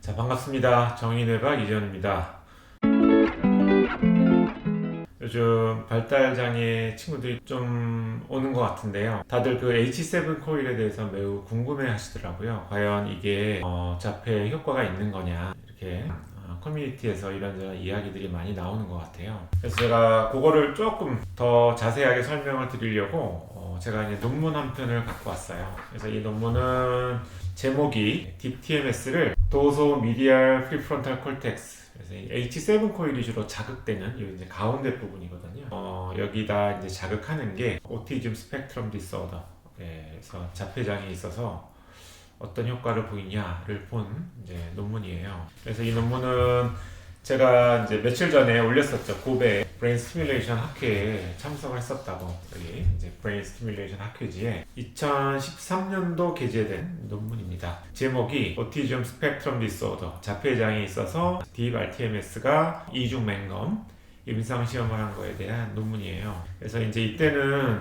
자, 반갑습니다. 정의뇌박 이재현입니다. 요즘 발달장애 친구들이 좀 오는 것 같은데요. 다들 그 H7 코일에 대해서 매우 궁금해 하시더라고요. 과연 이게 어, 자폐 효과가 있는 거냐. 이렇게 어, 커뮤니티에서 이런저런 이야기들이 많이 나오는 것 같아요. 그래서 제가 그거를 조금 더 자세하게 설명을 드리려고 어, 제가 이제 논문 한 편을 갖고 왔어요. 그래서 이 논문은 제목이 DTMS를 도소 미디얼 프리프론탈 콜텍스 그래서 이 H7 코일이 주로 자극되는 이 이제 가운데 부분이거든요. 어, 여기다 이제 자극하는 게 오티즘 스펙트럼 디스오더 그래서 자폐장애 있어서 어떤 효과를 보이냐를 본 이제 논문이에요. 그래서 이 논문은 제가 이제 며칠 전에 올렸었죠. 고베 브레인 스티뮬레이션 학회에 참석을 했었다고 여기 이제 브레인 스티뮬레이션 학회지에 2013년도 게재된 논문입니다. 제목이 오티즘 스펙트럼 디스오더 자폐장애 있어서 딥 RTMS가 이중 맹검 임상 시험을 한 거에 대한 논문이에요. 그래서 이제 이때는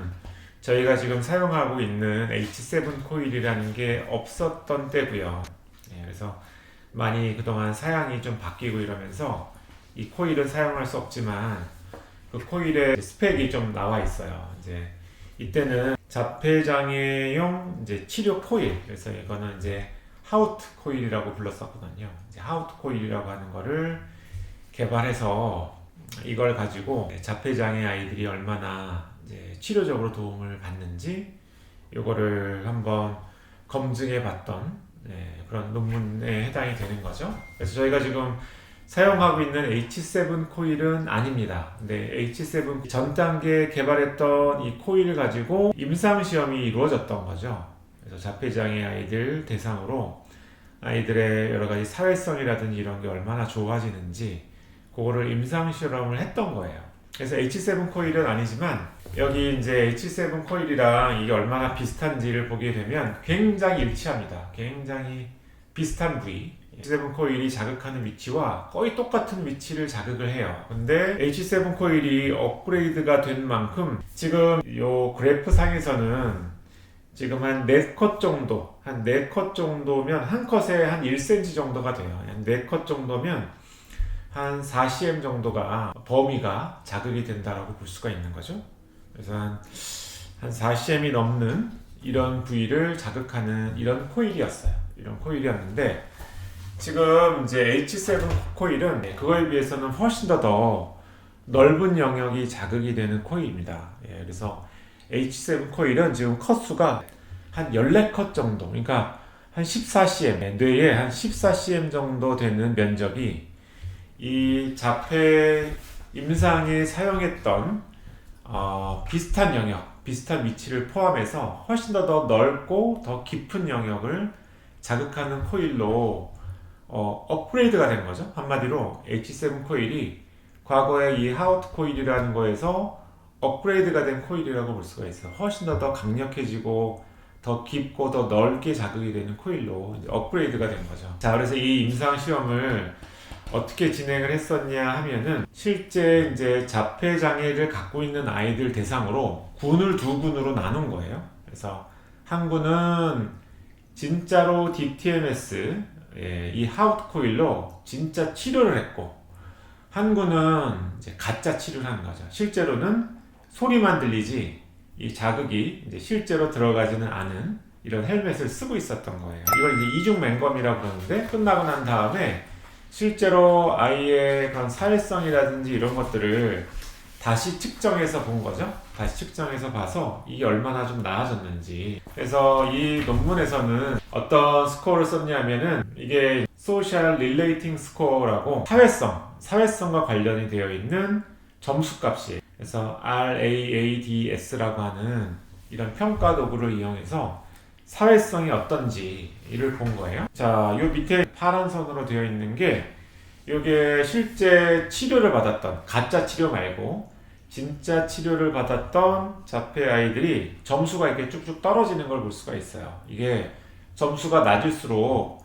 저희가 지금 사용하고 있는 H7 코일이라는 게 없었던 때고요. 네, 그래서 많이 그동안 사양이 좀 바뀌고 이러면서 이 코일은 사용할 수 없지만 그 코일의 스펙이 좀 나와 있어요. 이제 이때는 자폐장애용 이제 치료 코일 그래서 이거는 이제 하우트 코일이라고 불렀었거든요. 이제 하우트 코일이라고 하는 거를 개발해서 이걸 가지고 자폐장애 아이들이 얼마나 이제 치료적으로 도움을 받는지 요거를 한번 검증해 봤던 네, 그런 논문에 해당이 되는 거죠. 그래서 저희가 지금 사용하고 있는 H7 코일은 아닙니다. 근데 H7 전 단계 개발했던 이 코일을 가지고 임상 시험이 이루어졌던 거죠. 그래서 자폐장애 아이들 대상으로 아이들의 여러 가지 사회성이라든지 이런 게 얼마나 좋아지는지 그거를 임상 실험을 했던 거예요. 그래서 H7 코일은 아니지만 여기 이제 H7 코일이랑 이게 얼마나 비슷한지를 보게 되면 굉장히 일치합니다. 굉장히 비슷한 부위. H7 코일이 자극하는 위치와 거의 똑같은 위치를 자극을 해요. 근데 H7 코일이 업그레이드가 된 만큼 지금 요 그래프 상에서는 지금 한 4컷 정도, 한 4컷 정도면 한 컷에 한 1cm 정도가 돼요. 한 4컷 정도면 한 4cm 정도가 범위가 자극이 된다라고 볼 수가 있는 거죠. 그래서 한, 한 4cm이 넘는 이런 부위를 자극하는 이런 코일이었어요. 이런 코일이었는데 지금 이제 H7 코일은 그거에 비해서는 훨씬 더 더 넓은 영역이 자극이 되는 코일입니다. 예, 그래서 H7 코일은 지금 컷수가 한 14컷 정도, 그러니까 한 14cm, 뇌에 한 14cm 정도 되는 면적이 이 자폐 임상에 사용했던 어, 비슷한 영역, 비슷한 위치를 포함해서 훨씬 더, 더 넓고 더 깊은 영역을 자극하는 코일로 어, 업그레이드가 된 거죠. 한마디로 H7 코일이 과거에 이 하우트 코일이라는 거에서 업그레이드가 된 코일이라고 볼 수가 있어요. 훨씬 더 더 강력해지고 더 깊고 더 넓게 자극이 되는 코일로 업그레이드가 된 거죠. 자, 그래서 이 임상 시험을 어떻게 진행을 했었냐 하면은 실제 이제 자폐 장애를 갖고 있는 아이들 대상으로 군을 두 군으로 나눈 거예요. 그래서 한 군은 진짜로 DTMS 예, 이 하우트 코일로 진짜 치료를 했고 한 군은 이제 가짜 치료를 하는 거죠. 실제로는 소리만 들리지 이 자극이 이제 실제로 들어가지는 않은 이런 헬멧을 쓰고 있었던 거예요. 이걸 이제 이중 맹검이라고 그러는데 끝나고 난 다음에 실제로 아이의 그런 사회성이라든지 이런 것들을 다시 측정해서 본 거죠. 다시 측정해서 봐서 이게 얼마나 좀 나아졌는지. 그래서 이 논문에서는 어떤 스코어를 썼냐면은 이게 소셜 릴레이팅 스코어라고 사회성, 사회성과 관련이 되어 있는 점수 값이 그래서 RAADS라고 하는 이런 평가 도구를 이용해서 사회성이 어떤지를 본 거예요. 자, 요 밑에 파란 선으로 되어 있는 게 이게 실제 치료를 받았던 가짜 치료 말고 진짜 치료를 받았던 자폐 아이들이 점수가 이렇게 쭉쭉 떨어지는 걸 볼 수가 있어요. 이게 점수가 낮을수록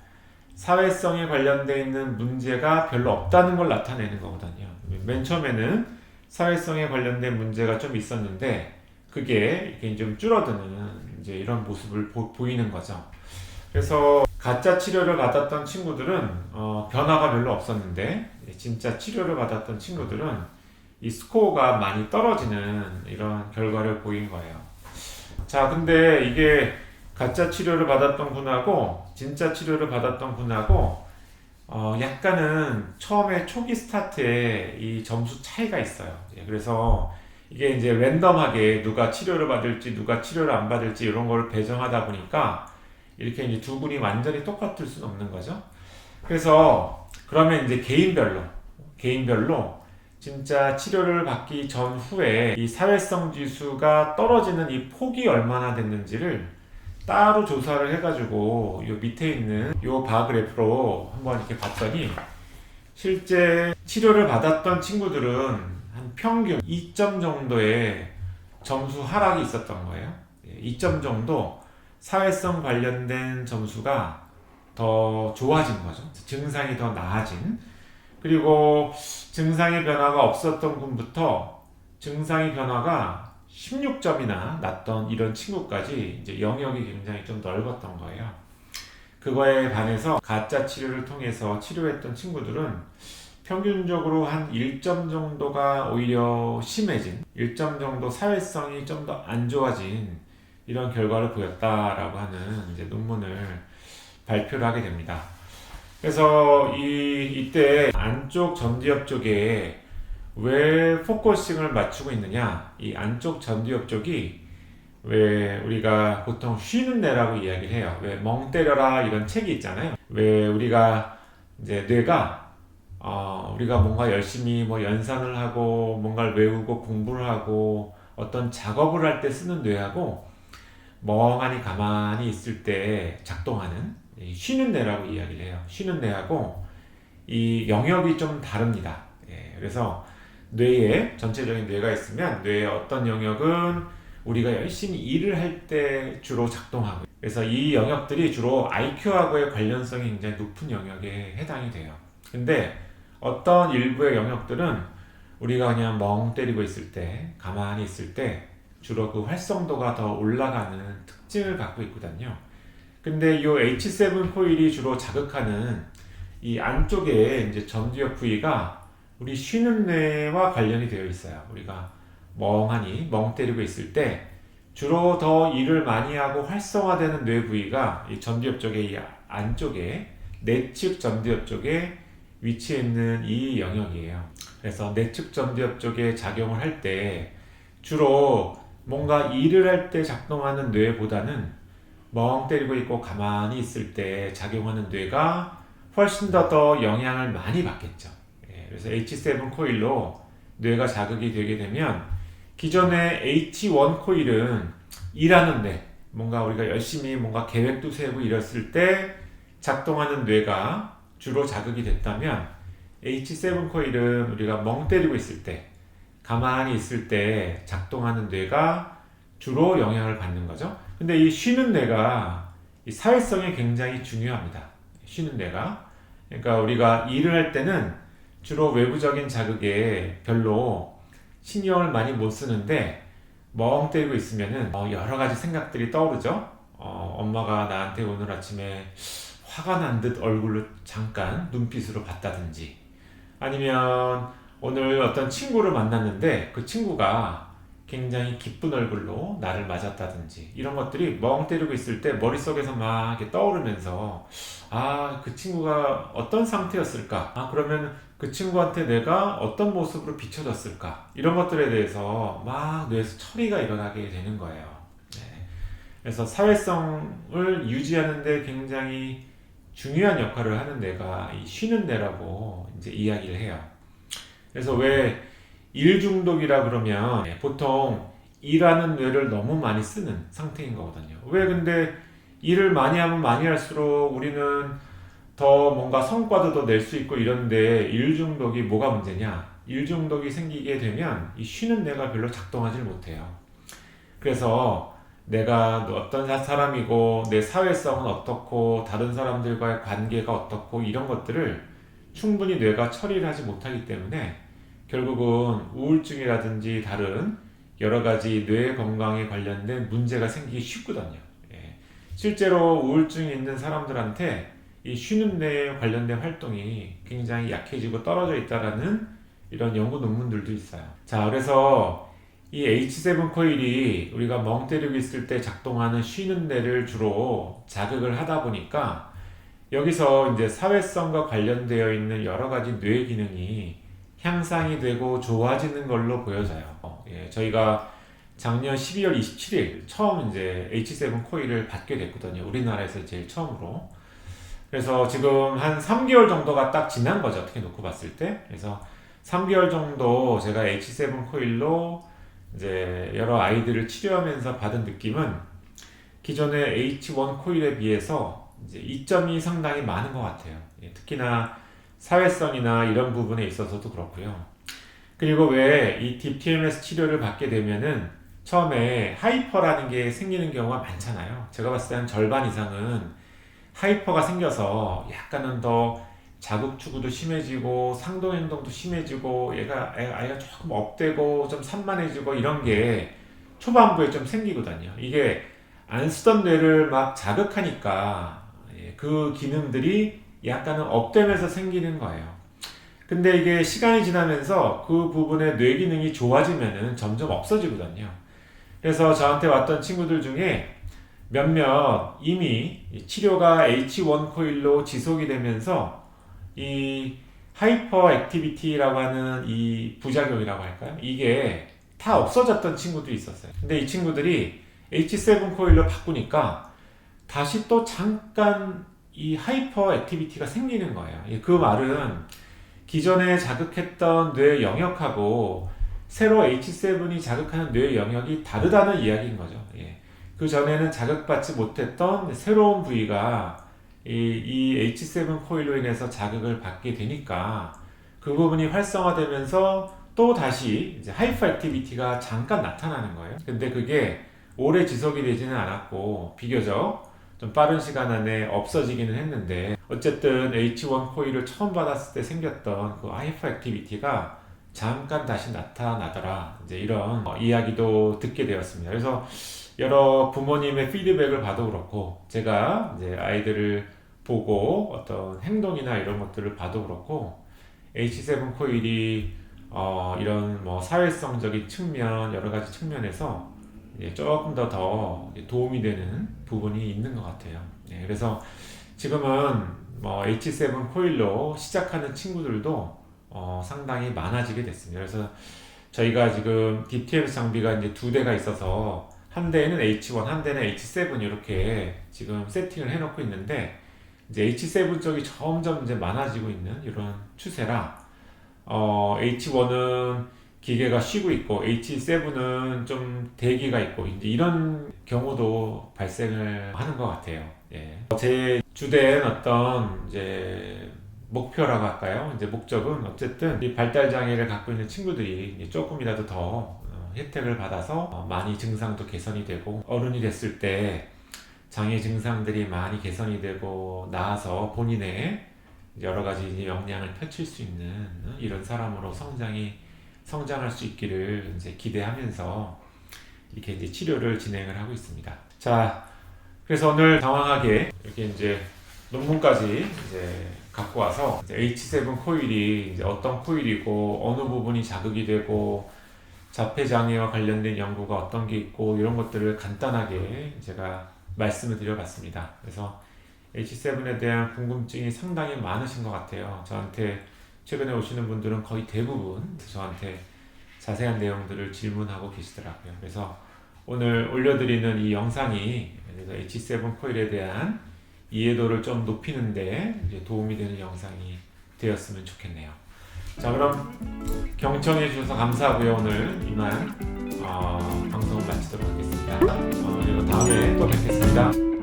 사회성에 관련되어 있는 문제가 별로 없다는 걸 나타내는 거거든요. 맨 처음에는 사회성에 관련된 문제가 좀 있었는데 그게 이렇게 좀 줄어드는 이제 이런 모습을 보, 이는 거죠. 그래서 가짜 치료를 받았던 친구들은 어, 변화가 별로 없었는데 진짜 치료를 받았던 친구들은 이 스코어가 많이 떨어지는 이런 결과를 보인 거예요. 자, 근데 이게 가짜 치료를 받았던 분하고 진짜 치료를 받았던 분하고 어, 약간은 처음에 초기 스타트에 이 점수 차이가 있어요. 예, 그래서 이게 이제 랜덤하게 누가 치료를 받을지 누가 치료를 안 받을지 이런 걸 배정하다 보니까 이렇게 이제 두 분이 완전히 똑같을 수는 없는 거죠. 그래서 그러면 이제 개인별로 개인별로 진짜 치료를 받기 전후에 이 사회성 지수가 떨어지는 이 폭이 얼마나 됐는지를 따로 조사를 해가지고 요 밑에 있는 요 바 그래프로 한번 이렇게 봤더니 실제 치료를 받았던 친구들은 한 평균 2점 정도의 점수 하락이 있었던 거예요. 2점 정도 사회성 관련된 점수가 더 좋아진 거죠. 증상이 더 나아진. 그리고 증상의 변화가 없었던 분부터 증상의 변화가 16점이나 났던 이런 친구까지 이제 영역이 굉장히 좀 넓었던 거예요. 그거에 반해서 가짜 치료를 통해서 치료했던 친구들은 평균적으로 한 1점 정도가 오히려 심해진, 1점 정도 사회성이 좀 더 안 좋아진 이런 결과를 보였다라고 하는 이제 논문을 발표를 하게 됩니다. 그래서 이 이때 안쪽 전두엽 쪽에 왜 포커싱을 맞추고 있느냐? 이 안쪽 전두엽 쪽이 왜 우리가 보통 쉬는 뇌라고 이야기를 해요. 왜 멍 때려라 이런 책이 있잖아요. 왜 우리가 이제 뇌가 어, 우리가 뭔가 열심히 뭐 연산을 하고 뭔가를 외우고 공부를 하고 어떤 작업을 할 때 쓰는 뇌하고 멍하니 가만히 있을 때 작동하는 이 쉬는 뇌라고 이야기를 해요. 쉬는 뇌하고 이 영역이 좀 다릅니다. 예, 그래서 뇌에 전체적인 뇌가 있으면 뇌의 어떤 영역은 우리가 열심히 일을 할 때 주로 작동하고 그래서 이 영역들이 주로 IQ하고의 관련성이 굉장히 높은 영역에 해당이 돼요. 근데 어떤 일부의 영역들은 우리가 그냥 멍 때리고 있을 때 가만히 있을 때 주로 그 활성도가 더 올라가는 특징을 갖고 있거든요. 근데 이 H7 코일이 주로 자극하는 이 안쪽에 이제 전두엽 부위가 우리 쉬는 뇌와 관련이 되어 있어요. 우리가 멍하니 멍 때리고 있을 때 주로 더 일을 많이 하고 활성화되는 뇌 부위가 이 전두엽 쪽에 이 안쪽에 내측 전두엽 쪽에 위치해 있는 이 영역이에요. 그래서 내측 전두엽 쪽에 작용을 할 때 주로 뭔가 일을 할 때 작동하는 뇌보다는 멍 때리고 있고 가만히 있을 때 작용하는 뇌가 훨씬 더 더 영향을 많이 받겠죠. 예, 그래서 H7 코일로 뇌가 자극이 되게 되면 기존의 H1 코일은 일하는 뇌, 뭔가 우리가 열심히 뭔가 계획도 세우고 이랬을 때 작동하는 뇌가 주로 자극이 됐다면 H7 코일은 우리가 멍 때리고 있을 때 가만히 있을 때 작동하는 뇌가 주로 영향을 받는 거죠. 근데 이 쉬는 뇌가 이 사회성이 굉장히 중요합니다. 쉬는 뇌가. 그러니까 우리가 일을 할 때는 주로 외부적인 자극에 별로 신경을 많이 못 쓰는데 멍 때리고 있으면은 어, 여러 가지 생각들이 떠오르죠. 어, 엄마가 나한테 오늘 아침에 화가 난 듯 얼굴로 잠깐 눈빛으로 봤다든지 아니면 오늘 어떤 친구를 만났는데 그 친구가 굉장히 기쁜 얼굴로 나를 맞았다든지 이런 것들이 멍 때리고 있을 때 머릿속에서 막 떠오르면서 아 그 친구가 어떤 상태였을까? 아 그러면 그 친구한테 내가 어떤 모습으로 비춰졌을까? 이런 것들에 대해서 막 뇌에서 처리가 일어나게 되는 거예요. 네. 그래서 사회성을 유지하는데 굉장히 중요한 역할을 하는 데가 이 쉬는 데라고 이제 이야기를 해요 그래서 왜 일 중독이라 그러면 보통 일하는 뇌를 너무 많이 쓰는 상태인 거거든요. 왜 근데 일을 많이 하면 많이 할수록 우리는 더 뭔가 성과도 더 낼 수 있고 이런데 일 중독이 뭐가 문제냐? 일 중독이 생기게 되면 이 쉬는 뇌가 별로 작동하지 못해요. 그래서 내가 어떤 사람이고 내 사회성은 어떻고 다른 사람들과의 관계가 어떻고 이런 것들을 충분히 뇌가 처리를 하지 못하기 때문에 결국은 우울증이라든지 다른 여러 가지 뇌 건강에 관련된 문제가 생기기 쉽거든요. 예. 실제로 우울증이 있는 사람들한테 이 쉬는 데 관련된 활동이 굉장히 약해지고 떨어져 있다라는 이런 연구 논문들도 있어요. 자, 그래서 이 H7 코일이 우리가 멍 때리고 있을 때 작동하는 쉬는 데를 주로 자극을 하다 보니까 여기서 이제 사회성과 관련되어 있는 여러 가지 뇌 기능이 향상이 되고 좋아지는 걸로 보여져요. 어, 예, 저희가 작년 12월 27일 처음 이제 H7 코일을 받게 됐거든요. 우리나라에서 제일 처음으로. 그래서 지금 한 3개월 정도가 딱 지난 거죠. 어떻게 놓고 봤을 때. 그래서 3개월 정도 제가 H7 코일로 이제 여러 아이들을 치료하면서 받은 느낌은 기존의 H1 코일에 비해서 이제 이점이 상당히 많은 것 같아요. 예, 특히나 사회성이나 이런 부분에 있어서도 그렇고요. 그리고 왜 이 DTMS 치료를 받게 되면은 처음에 하이퍼라는 게 생기는 경우가 많잖아요. 제가 봤을 때 한 절반 이상은 하이퍼가 생겨서 약간은 더 자극 추구도 심해지고 상동 행동도 심해지고 얘가 애- 아이가 조금 업되고 좀 산만해지고 이런 게 초반부에 좀 생기거든요. 이게 안 쓰던 뇌를 막 자극하니까 예, 그 기능들이 약간은 업되면서 생기는 거예요. 근데 이게 시간이 지나면서 그 부분의 뇌 기능이 좋아지면은 점점 없어지거든요. 그래서 저한테 왔던 친구들 중에 몇몇 이미 이 치료가 H1 코일로 지속이 되면서 이 하이퍼 액티비티라고 하는 이 부작용이라고 할까요? 이게 다 없어졌던 친구도 있었어요. 근데 이 친구들이 H7 코일로 바꾸니까 다시 또 잠깐 이 하이퍼 액티비티가 생기는 거예요. 예, 그 말은 기존에 자극했던 뇌 영역하고 새로 H7이 자극하는 뇌 영역이 다르다는 이야기인 거죠. 예. 그 전에는 자극받지 못했던 새로운 부위가 이, 이 H7 코일로 인해서 자극을 받게 되니까 그 부분이 활성화되면서 또 다시 이제 하이퍼 액티비티가 잠깐 나타나는 거예요. 근데 그게 오래 지속이 되지는 않았고 비교적 좀 빠른 시간 안에 없어지기는 했는데 어쨌든 H1 코일을 처음 받았을 때 생겼던 그 하이퍼 액티비티가 잠깐 다시 나타나더라 이제 이런 어, 이야기도 듣게 되었습니다. 그래서 여러 부모님의 피드백을 봐도 그렇고 제가 이제 아이들을 보고 어떤 행동이나 이런 것들을 봐도 그렇고 H7 코일이 어, 이런 뭐 사회성적인 측면 여러 가지 측면에서 조금 더 더 도움이 되는 부분이 있는 것 같아요. 예, 그래서 지금은 뭐 H7 코일로 시작하는 친구들도 어, 상당히 많아지게 됐습니다. 그래서 저희가 지금 DTMS 장비가 이제 두 대가 있어서 한 대는 H1, 한 대는 H7 이렇게 지금 세팅을 해놓고 있는데 이제 H7 쪽이 점점 이제 많아지고 있는 이런 추세라 어, H1은 기계가 쉬고 있고 H7은 좀 대기가 있고 이제 이런 경우도 발생을 하는 것 같아요. 예. 제 주된 어떤 이제 목표라고 할까요? 이제 목적은 어쨌든 이 발달 장애를 갖고 있는 친구들이 조금이라도 더 어, 혜택을 받아서 어, 많이 증상도 개선이 되고 어른이 됐을 때 장애 증상들이 많이 개선이 되고 나아서 본인의 여러 가지 역량을 펼칠 수 있는 어, 이런 사람으로 성장이 성장할 수 있기를 이제 기대하면서 이렇게 이제 치료를 진행을 하고 있습니다. 자, 그래서 오늘 당황하게 이렇게 이제 논문까지 이제 갖고 와서 이제 H7 코일이 이제 어떤 코일이고 어느 부분이 자극이 되고 자폐 장애와 관련된 연구가 어떤 게 있고 이런 것들을 간단하게 제가 말씀을 드려봤습니다. 그래서 H7에 대한 궁금증이 상당히 많으신 것 같아요. 저한테 최근에 오시는 분들은 거의 대부분 저한테 자세한 내용들을 질문하고 계시더라고요. 그래서 오늘 올려드리는 이 영상이 그래서 H7 코일에 대한 이해도를 좀 높이는데 도움이 되는 영상이 되었으면 좋겠네요. 자 그럼 경청해 주셔서 감사하고요. 오늘 이만 어, 방송을 마치도록 하겠습니다. 어, 그리고 다음에 또 뵙겠습니다.